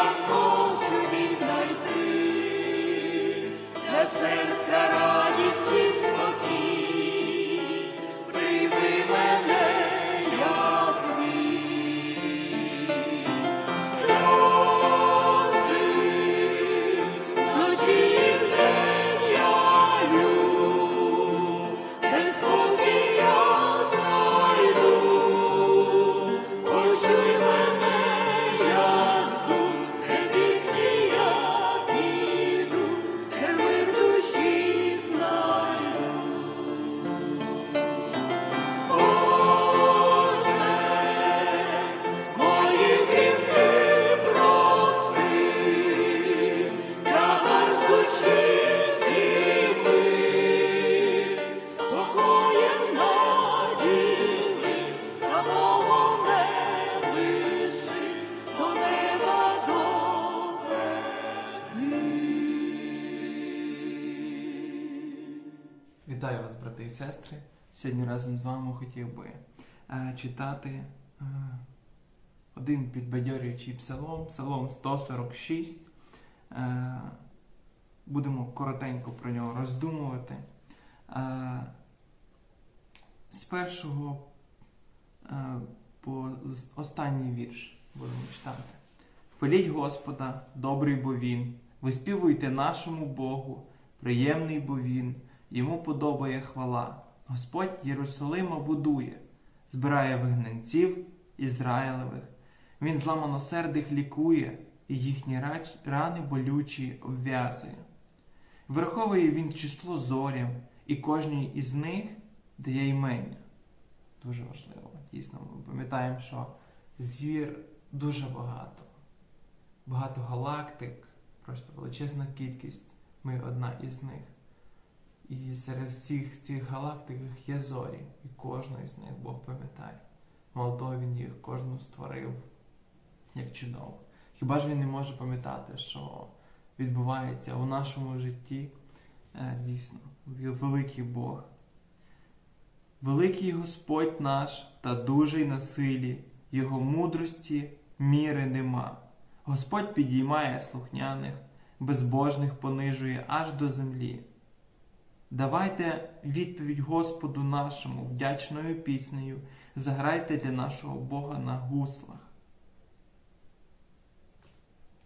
тобі Вітаю вас, брати і сестри. Сьогодні разом з вами хотів би е, читати е, один підбадьорюючий псалом, псалом 146. Е, будемо коротенько про нього роздумувати. Е, з першого е, по останній вірш будемо читати. Хваліть Господа, добрий бо Він, виспівуйте нашому Богу, приємний бо Він, йому подобає хвала. Господь Єрусалима будує, збирає вигнанців Ізраїлевих. Він зламаносердих лікує, і їхні рани болючі обв'язує. Враховує він число зорям, і кожній із них дає імення. Дуже важливо. Дійсно, ми пам'ятаємо, що зір дуже багато. Багато галактик, просто величезна кількість. Ми одна із них. І серед всіх цих галактик є зорі, і кожну із них Бог пам'ятає. Молодо він їх кожну створив як чудово. Хіба ж він не може пам'ятати, що відбувається у нашому житті? Е, Дійсно, великий Бог. Великий Господь наш та дужий на силі, Його мудрості міри нема. Господь підіймає слухняних, безбожних понижує аж до землі. Давайте відповідь Господу нашому вдячною піснею, заграйте для нашого Бога на гуслах.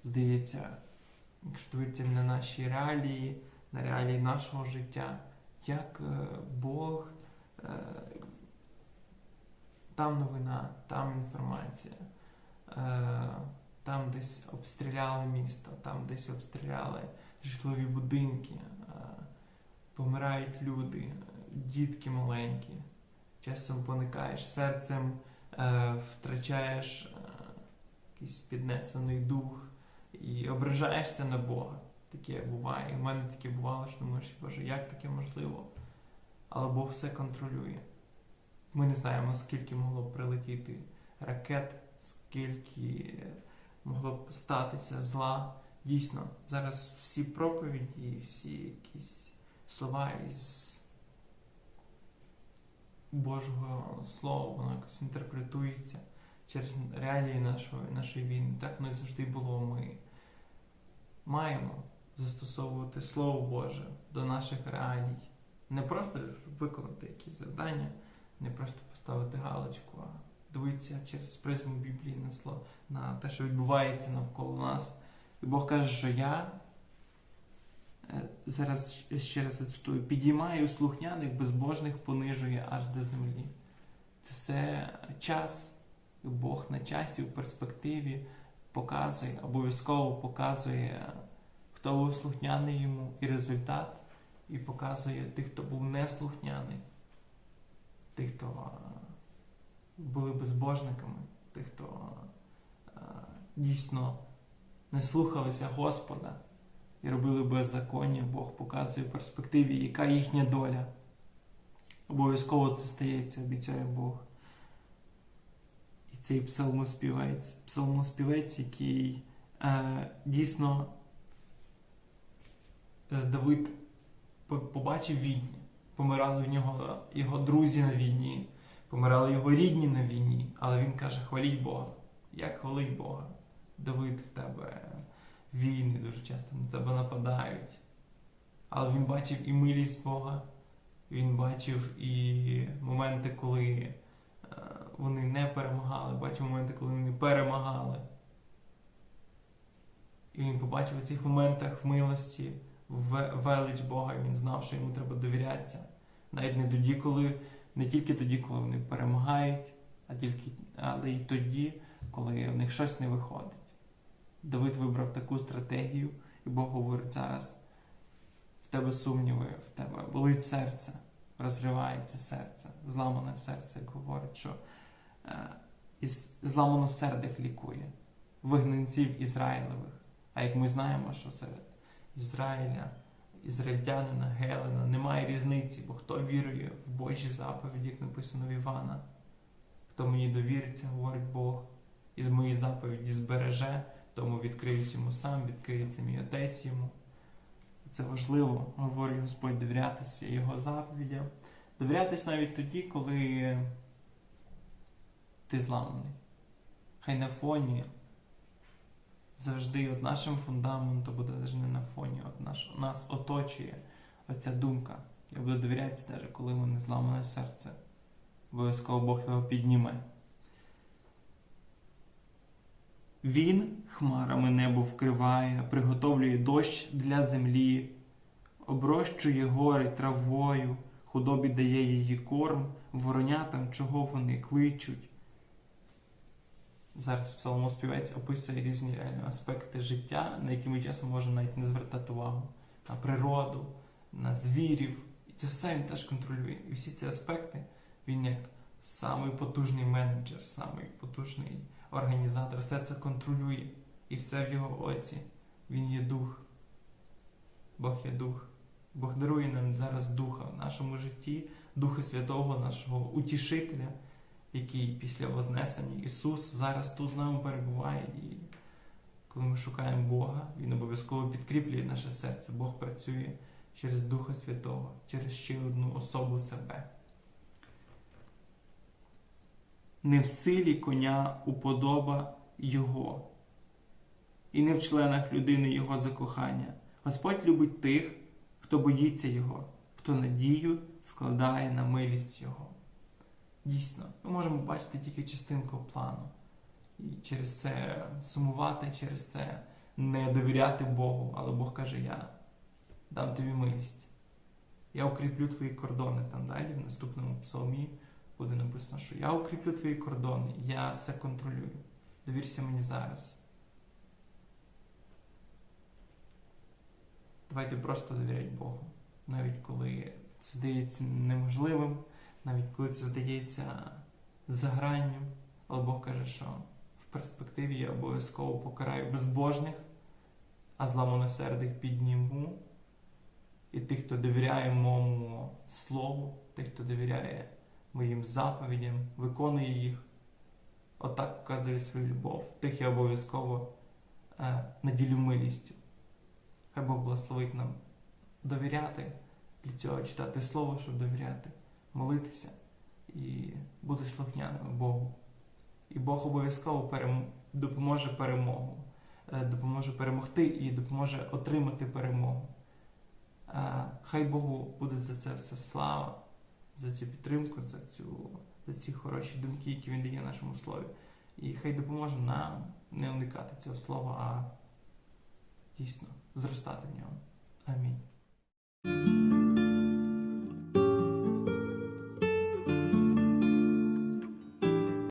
Здається, якщо дивитися на наші реалії, на реалії нашого життя, як е, Бог, е, там новина, там інформація, е, там десь обстріляли місто, там десь обстріляли житлові будинки, помирають люди, дітки маленькі. Часом поникаєш серцем, е, втрачаєш е, якийсь піднесений дух і ображаєшся на Бога. Таке буває. В мене таке бувало, що думаєш, Боже, як таке можливо? Але Бог все контролює. Ми не знаємо, скільки могло б прилетіти ракет, скільки могло б статися зла. Дійсно, зараз всі проповіді, всі якісь слова із Божого Слова, воно якось інтерпретується через реалії нашої, нашої війни. Так не завжди було. Ми маємо застосовувати Слово Боже до наших реалій. Не просто виконати якісь завдання, не просто поставити галочку, а дивитися через призму Біблії на слово, на те, що відбувається навколо нас. І Бог каже, що я зараз ще раз цитую, підіймаю слухняних, безбожних понижує аж до землі. Це час, Бог на часі, в перспективі показує, обов'язково показує, хто був слухняний йому, і результат, і показує тих, хто був неслухняний, тих, хто е, були безбожниками, тих, хто е, дійсно не слухалися Господа і робили беззаконня, Бог показує в перспективі, яка їхня доля. Обов'язково це стається, обіцяє Бог. І цей псалмоспівець, псалмоспівець, який е, дійсно е, Давид побачив війні. Помирали в нього його друзі на війні, помирали його рідні на війні, але він каже: хваліть Бога. Як хвалить Бога? Давид в тебе війни дуже часто на тебе нападають. Але він бачив і милість Бога, він бачив і моменти, коли е, вони не перемагали, бачив моменти, коли вони перемагали. І він побачив у цих моментах в милості велич Бога, і він знав, що йому треба довірятися. Навіть не тоді, коли, не тільки тоді, коли вони перемагають, а тільки, але й тоді, коли в них щось не виходить. Давид вибрав таку стратегію, і Бог говорить зараз: в тебе сумніви, в тебе болить серце, розривається серце, зламане серце, як говорить, що е, із зламану сердих лікує, вигнанців Ізраїлевих. А як ми знаємо, що серед Ізраїля, ізраїльтянина, Гелена немає різниці, бо хто вірує в Божі заповіді, як написано в Івана, хто мені довіриться, говорить Бог, і з моєї заповіді збереже, тому відкриюсь йому сам, відкриється мій отець йому. Це важливо, говорить Господь, довірятися Його заповідям. Довірятись навіть тоді, коли ти зламаний. Хай на фоні завжди от нашим фундаментом буде навіть не на фоні, от наш, нас оточує оця думка. Я буду довірятися, навіть коли мене зламане серце. Обов'язково Бог його підніме. Він хмарами небо вкриває, приготовлює дощ для землі, оброщує гори травою, худобі дає її корм, воронятам, чого вони кличуть. Зараз псалмоспівець описує різні реальні аспекти життя, на які ми часом можемо навіть не звертати увагу. На природу, на звірів. І це все він теж контролює. І всі ці аспекти він як самий потужний менеджер, самий потужний організатор, все це контролює. І все в його оці. Він є дух. Бог є дух. Бог дарує нам зараз духа в нашому житті, Духа Святого, нашого утішителя, який після Вознесення Ісус зараз тут з нами перебуває. І коли ми шукаємо Бога, Він обов'язково підкріплює наше серце. Бог працює через Духа Святого, через ще одну особу себе. Не в силі коня уподоба Його, і не в членах людини Його закохання. Господь любить тих, хто боїться Його, хто надію складає на милість Його. Дійсно, ми можемо бачити тільки частинку плану. І через це сумувати, через це не довіряти Богу, але Бог каже: Я дам тобі милість. Я укріплю твої кордони. Там далі, в наступному псалмі, буде написано, що я укріплю твої кордони, я все контролюю. Довірся мені зараз. Давайте просто довіряти Богу, навіть коли це здається неможливим, навіть коли це здається за гранню, але Бог каже, що в перспективі я обов'язково покараю безбожних, а зламаносердих підніму. І тих, хто довіряє моєму слову, тих, хто довіряє моїм заповідям, виконує їх, отак показує свою любов. Тих я обов'язково е, наділю милістю. Хай Бог благословить нам довіряти для цього, читати Слово, щоб довіряти, молитися і бути слухняними Богу. І Бог обов'язково перем... допоможе перемогу. е, допоможе перемогти і допоможе отримати перемогу. Е, Хай Богу буде за це все слава, за цю підтримку, за, цю, за ці хороші думки, які він дає нашому слові. І хай допоможе нам не уникати цього слова, а дійсно зростати в ньому. Амінь.